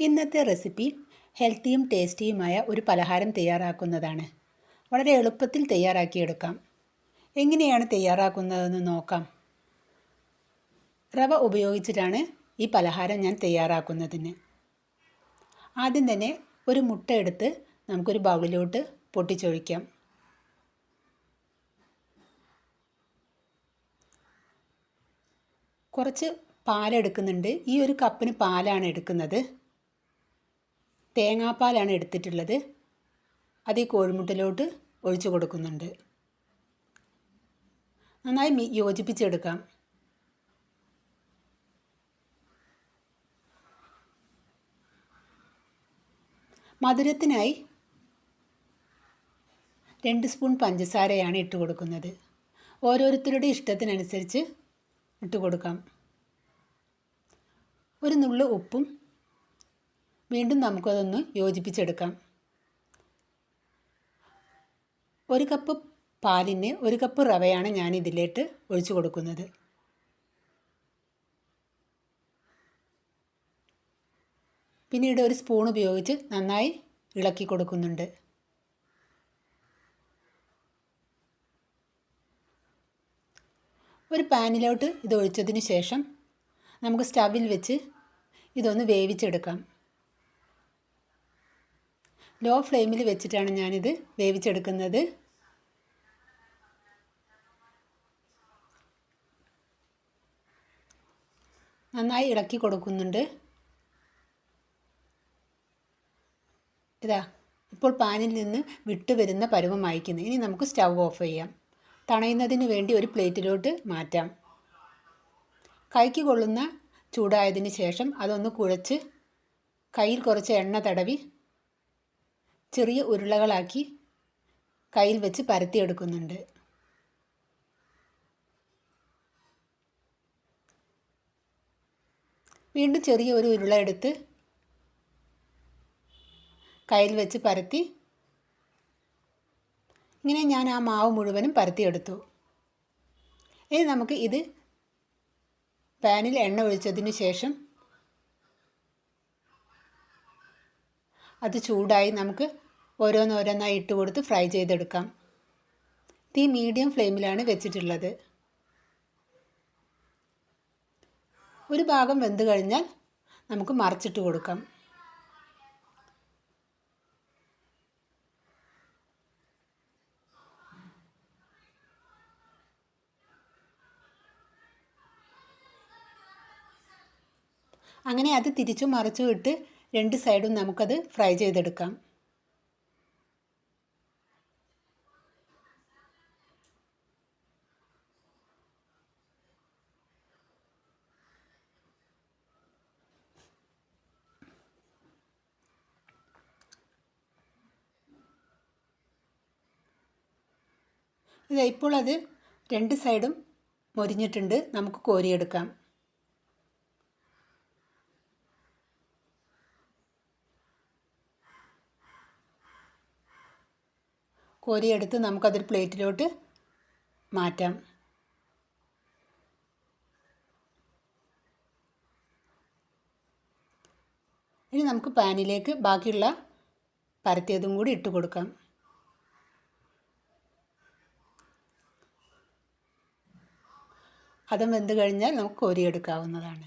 ഇന്നത്തെ റെസിപ്പി ഹെൽത്തിയും ടേസ്റ്റിയുമായ ഒരു പലഹാരം തയ്യാറാക്കുന്നതാണ്. വളരെ എളുപ്പത്തിൽ തയ്യാറാക്കിയെടുക്കാം. എങ്ങനെയാണ് തയ്യാറാക്കുന്നതെന്ന് നോക്കാം. റവ ഉപയോഗിച്ചിട്ടാണ് ഈ പലഹാരം ഞാൻ തയ്യാറാക്കുന്നതിന്. ആദ്യം തന്നെ ഒരു മുട്ട എടുത്ത് നമുക്കൊരു ബൗളിലോട്ട് പൊട്ടിച്ചൊഴിക്കാം. കുറച്ച് പാലെടുക്കുന്നുണ്ട്. ഈ ഒരു കപ്പിന് പാലാണ് എടുക്കുന്നത്. തേങ്ങാപ്പാലാണ് എടുത്തിട്ടുള്ളത്. അത് ഈ കോഴിമുട്ടിലോട്ട് ഒഴിച്ചു കൊടുക്കുന്നുണ്ട്. നന്നായി യോജിപ്പിച്ചെടുക്കാം. മധുരത്തിനായി രണ്ട് സ്പൂൺ പഞ്ചസാരയാണ് ഇട്ട് കൊടുക്കുന്നത്. ഓരോരുത്തരുടെ ഇഷ്ടത്തിനനുസരിച്ച് ഇട്ട് കൊടുക്കാം. ഒരു നുള്ളു ഉപ്പും വീണ്ടും നമുക്കതൊന്ന് യോജിപ്പിച്ചെടുക്കാം. ഒരു കപ്പ് പാലിന് ഒരു കപ്പ് റവയാണ് ഞാൻ ഇതിലേക്ക് ഒഴിച്ചു കൊടുക്കുന്നത്. പിന്നീട് ഒരു സ്പൂൺ ഉപയോഗിച്ച് നന്നായി ഇളക്കി കൊടുക്കുന്നുണ്ട്. ഒരു പാനിലോട്ട് ഇത് ഒഴിച്ചതിന് ശേഷം നമുക്ക് സ്റ്റവിൽ വെച്ച് ഇതൊന്ന് വേവിച്ചെടുക്കാം. ലോ ഫ്ലെയിമിൽ വെച്ചിട്ടാണ് ഞാനിത് വേവിച്ചെടുക്കുന്നത്. നന്നായി ഇളക്കി കൊടുക്കുന്നുണ്ട്. ഇതാ ഇപ്പോൾ പാനിൽ നിന്ന് വിട്ടു വരുന്ന പരുവം അയക്കുന്നു ഇനി നമുക്ക് സ്റ്റൗ ഓഫ് ചെയ്യാം. തണയുന്നതിന് വേണ്ടി ഒരു പ്ലേറ്റിലോട്ട് മാറ്റാം. കൈക്ക് കൊള്ളുന്ന ചൂടായതിന് ശേഷം അതൊന്ന് കുഴച്ച് കയ്യിൽ കുറച്ച് എണ്ണ തടവി ചെറിയ ഉരുളകളാക്കി കയ്യിൽ വെച്ച് പരത്തിയെടുക്കുന്നുണ്ട്. വീണ്ടും ചെറിയ ഒരു ഉരുള എടുത്ത് കയ്യിൽ വെച്ച് പരത്തി. ഇങ്ങനെ ഞാൻ ആ മാവ് മുഴുവനും പരത്തിയെടുത്തു. ഇനി നമുക്ക് ഇത് പാനിൽ എണ്ണ ഒഴിച്ചതിന് ശേഷം അത് ചൂടായി നമുക്ക് ഓരോന്നോരോന്നായി ഇട്ട് കൊടുത്ത് ഫ്രൈ ചെയ്തെടുക്കാം. തീ മീഡിയം ഫ്ലെയിമിലാണ് വെച്ചിട്ടുള്ളത്. ഒരു ഭാഗം വെന്ത് കഴിഞ്ഞാൽ നമുക്ക് മറിച്ചിട്ട് കൊടുക്കാം. അങ്ങനെ അത് തിരിച്ചു മറിച്ചു ഇട്ട് രണ്ട് സൈഡും നമുക്കത് ഫ്രൈ ചെയ്തെടുക്കാം. ഇത് ഇപ്പോൾ അത് രണ്ട് സൈഡും മൊരിഞ്ഞിട്ടുണ്ട്. നമുക്ക് കോരിയെടുക്കാം. കോരിയെടുത്ത് നമുക്കതൊരു പ്ലേറ്റിലോട്ട് മാറ്റാം. ഇനി നമുക്ക് പാനിലേക്ക് ബാക്കിയുള്ള പരത്തിയതും കൂടി ഇട്ട് കൊടുക്കാം. അതും വെന്ത് കഴിഞ്ഞാൽ നമുക്ക് കോരിയെടുക്കാവുന്നതാണ്